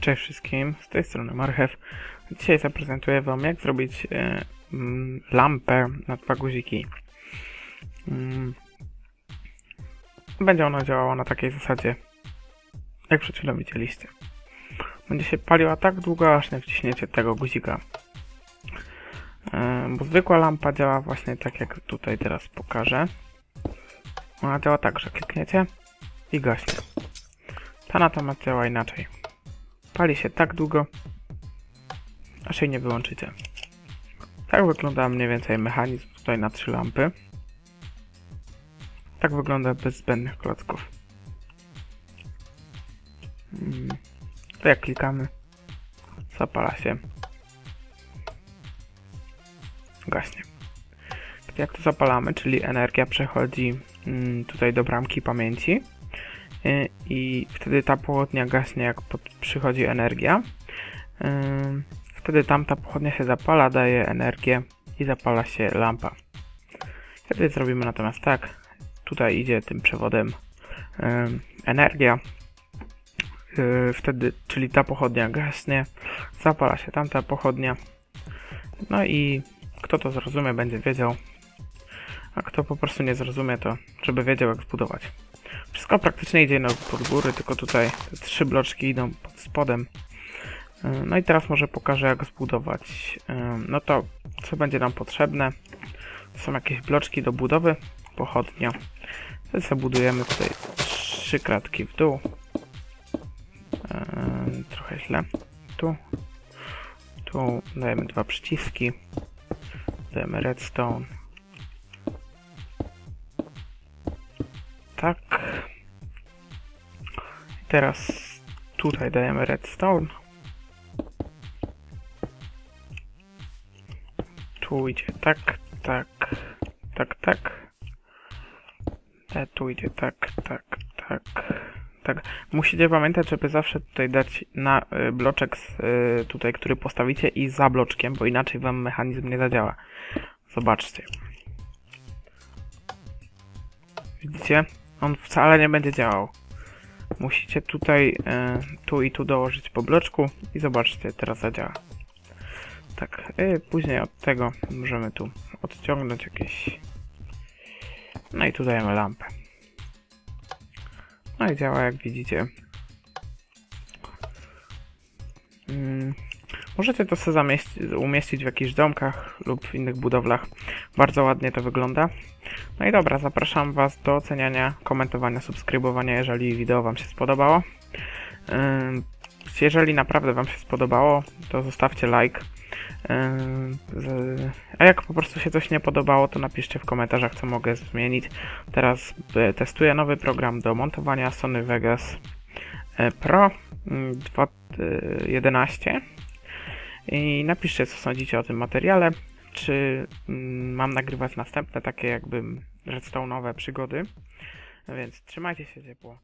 Cześć wszystkim, z tej strony Marchew. Dzisiaj zaprezentuję Wam jak zrobić e, mm, lampę na dwa guziki. Mm. Będzie ona działała na takiej zasadzie, jak przed chwilą widzieliście. Będzie się paliła tak długo, aż nie wciśniecie tego guzika. E, bo zwykła lampa działa właśnie tak, jak tutaj teraz pokażę. Ona działa tak, że klikniecie i gaśnie. Ta natomiast działa inaczej. Pali się tak długo, aż jej nie wyłączycie. Tak wygląda mniej więcej mechanizm tutaj na trzy lampy. Tak wygląda bez zbędnych klocków. Mm. To jak klikamy, zapala się. Gaśnie. Tak jak to zapalamy, czyli energia przechodzi mm, tutaj do bramki pamięci y, i wtedy ta pochodnia gaśnie jak przychodzi energia. Ym, Wtedy tamta pochodnia się zapala, daje energię i zapala się lampa. Wtedy zrobimy natomiast tak. Tutaj idzie tym przewodem ym, energia. Wtedy, czyli ta pochodnia gaśnie, zapala się tamta pochodnia. No i kto to zrozumie, będzie wiedział. A kto po prostu nie zrozumie, to żeby wiedział jak zbudować. Wszystko praktycznie idzie no, pod góry, tylko tutaj te trzy bloczki idą pod spodem. Yy, No i teraz może pokażę jak zbudować. Yy, No to co będzie nam potrzebne? Są jakieś bloczki do budowy, pochodnia. Wtedy sobie budujemy tutaj trzy kratki w dół. Yy, Trochę źle. Tu. Tu dajemy dwa przyciski. Dajemy redstone. Tak. Teraz tutaj dajemy redstone. Tu idzie tak, tak, tak, tak. E, tu idzie tak, tak, tak, tak. Musicie pamiętać, żeby zawsze tutaj dać na y, bloczek y, tutaj, który postawicie i za bloczkiem, bo inaczej wam mechanizm nie zadziała. Zobaczcie. Widzicie? On wcale nie będzie działał. Musicie tutaj, y, tu i tu dołożyć po bloczku i zobaczcie, teraz zadziała. Tak, później od tego możemy tu odciągnąć jakieś... No i tu dajemy lampę. No i działa jak widzicie. Mm, możecie to sobie umieścić w jakichś domkach lub w innych budowlach. Bardzo ładnie to wygląda. No i dobra, zapraszam Was do oceniania, komentowania, subskrybowania, jeżeli wideo Wam się spodobało. Jeżeli naprawdę Wam się spodobało, to zostawcie like. Z- A jak po prostu się coś nie podobało, to napiszcie w komentarzach, co mogę zmienić. Teraz e, testuję nowy program do montowania Sony Vegas e, Pro mm, 2.11 i napiszcie, co sądzicie o tym materiale. Czy mm, mam nagrywać następne takie jakby redstone'owe przygody. Więc trzymajcie się ciepło.